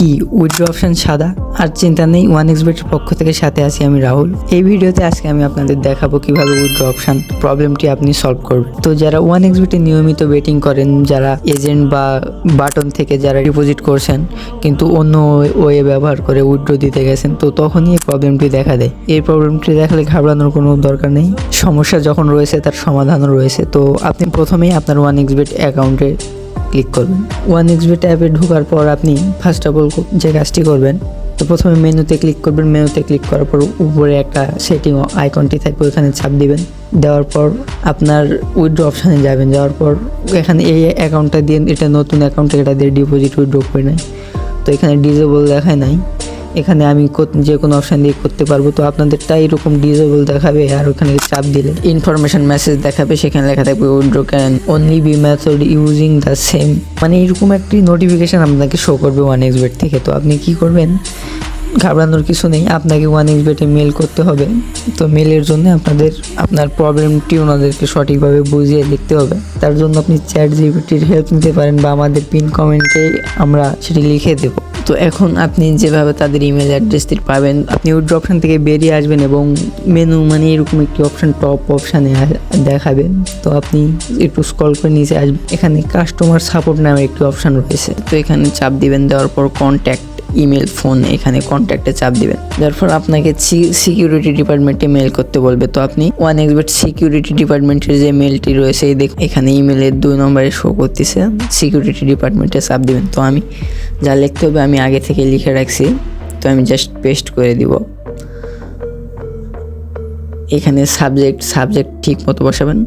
কি? Withdraw option সাদা? আর চিন্তা নেই ওয়ান এক্স বেটের পক্ষ থেকে সাথে আছি আমি রাহুল। এই ভিডিওতে আজকে আমি আপনাদের দেখাবো কীভাবে উইথড্র অপশন প্রবলেমটি আপনি সলভ করবেন। তো যারা ওয়ান এক্স বেটে নিয়মিত বেটিং করেন, যারা এজেন্ট বা বাটন থেকে যারা ডিপোজিট করছেন, কিন্তু অন্য ওয়ে ব্যবহার করে উইথড্র দিতে গেছেন, তো তখনই এই প্রবলেমটি দেখা দেয়। এই প্রবলেমটি দেখালে ঘাবড়ানোর কোনো দরকার নেই। সমস্যা যখন রয়েছে, তার সমাধানও রয়েছে। তো আপনি প্রথমেই আপনার ওয়ান এক্স বেট অ্যাকাউন্টে ক্লিক করবেন। ওয়ান এক্সবি ট্যাবে ঢোকার পর আপনি ফার্স্ট অফ অল যে কাজটি করবেন, তো প্রথমে মেনুতে ক্লিক করবেন। মেনুতে ক্লিক করার পর উপরে একটা সেটিং আইকনটি থাকবে ওখানে ছাপ দিবেন। দেওয়ার পর আপনার উইড্রো অপশানে যাবেন। যাওয়ার পর এখানে এই অ্যাকাউন্টটা দিয়ে, এটা নতুন অ্যাকাউন্টে এটা দিয়ে ডিপোজিট উইড্রো করে নেয়। তো এখানে ডিজেবল দেখায় নাই। এখানে আমি যে কোনো অপশান দিয়ে করতে পারব। তো আপনাদেরটা এরকম ডিজেবল দেখাবে আর ওখানে চাপ দিলে। ইনফরমেশন মেসেজ দেখাবে, সেখানে লেখা থাকবে withdraw can only be method using the same মানে এরকম একটি নোটিফিকেশান আপনাকে শো করবে ওয়ান এক্স বেট থেকে। তো আপনি কি করবেন? ঘাবড়ানোর কিছু নেই। আপনাকে ওয়ান এক্স বেটে মেল করতে হবে। তো মেলের জন্য আপনাদের, আপনার প্রবলেমটি ওনাদেরকে সঠিকভাবে বুঝিয়ে লিখতে হবে। তার জন্য আপনি চ্যাট জিপিটির হেল্প নিতে পারেন বা আমাদের পিন কমেন্টে আমরা সেটি লিখে দেব। তো এখন আপনি যেভাবে তাদের ইমেল অ্যাড্রেসটি পাবেন, আপনি উইড্রো অপশান থেকে বেরিয়ে আসবেন এবং মেনু মানে এরকম একটি অপশান টপ অপশানে দেখাবে তো আপনি একটু স্কল করে নিচে আসবেন। এখানে কাস্টমার সাপোর্ট নামে একটি অপশান রয়েছে। তো এখানে চাপ দিবেন, দেওয়ার পর কন্ট্যাক্ট ইমেল ফোন এখানে কন্ট্যাক্টে চাপ দিবেন। তারপর আপনাকে সিকিউরিটি ডিপার্টমেন্টে মেল করতে বলবে। তো আপনি ওয়ান এক্সবেট সিকিউরিটি ডিপার্টমেন্টের যে মেলটি রয়েছে, এই দেখ এখানে ইমেলের দুই নম্বরে শো করতেছে। সিকিউরিটি ডিপার্টমেন্টে চাপ দিবেন। তো আমি যা লিখতে হবে, আমি আগে থেকে লিখে রাখছি। তো আমি জাস্ট পেস্ট করে দিব। এখানে সাবজেক্ট সাবজেক্ট ঠিক মতো বসাবেন।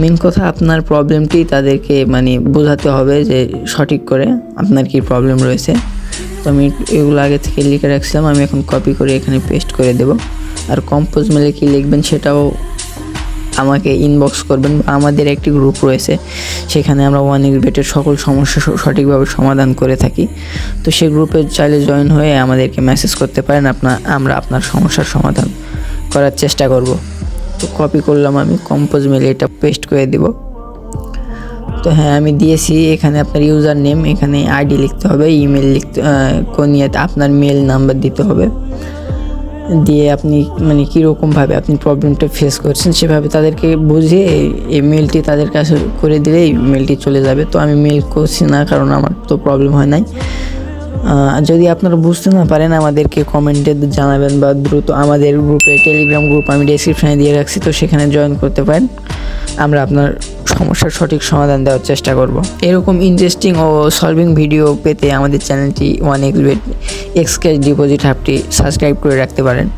মেন কথা, আপনার প্রবলেমটি তাদেরকে মানে বোঝাতে হবে যে সঠিক করে আপনার কি প্রবলেম রয়েছে। তো আমি এগুলো আগে থেকে লিখে রাখছিলাম, আমি এখন কপি করে এখানে পেস্ট করে দেব। আর কম্পোজ মেলে কি লিখবেন সেটাও আমাকে ইনবক্স করবেন। আমাদের একটি গ্রুপ রয়েছে, সেখানে আমরা ওয়ান এক্স সকল সমস্যা সঠিকভাবে সমাধান করে থাকি। তো সেই গ্রুপে চাইলে জয়েন হয়ে আমাদেরকে মেসেজ করতে পারেন আপনার আমরা আপনার সমস্যার সমাধান করার চেষ্টা করব। তো কপি করলাম আমি কম্পোজ মেলে এটা পেস্ট করে দেব। তো হ্যাঁ আমি দিয়েছি। এখানে আপনার ইউজার নেম এখানে আইডি লিখতে হবে ইমেল লিখতে কোন আপনার মেল নাম্বার দিতে হবে। দিয়ে আপনি মানে কীরকমভাবে আপনি প্রবলেমটা ফেস করছেন, সেভাবে তাদেরকে বুঝিয়ে এই- এই মেলটি তাদের কাছে করে দিলেই মেলটি চলে যাবে। তো আমি মেল করছি না, কারণ আমার তো প্রবলেম হয় নাই। যদি আপনারা বুঝতে না পারেন, আমাদেরকে কমেন্টে জানাবেন বা দ্রুত আমাদের গ্রুপে টেলিগ্রাম গ্রুপ আমি ডেসক্রিপশানে দিয়ে রাখছি, তো সেখানে জয়েন করতে পারেন। আমরা আপনার সমস্যার সঠিক সমাধান দেওয়ার চেষ্টা করব। এরকম ইন্টারেস্টিং ও সলভিং ভিডিও পেতে আমাদের চ্যানেলটি ওয়ান এক্স ডিপোজিট অ্যাপটি সাবস্ক্রাইব করে রাখতে পারেন।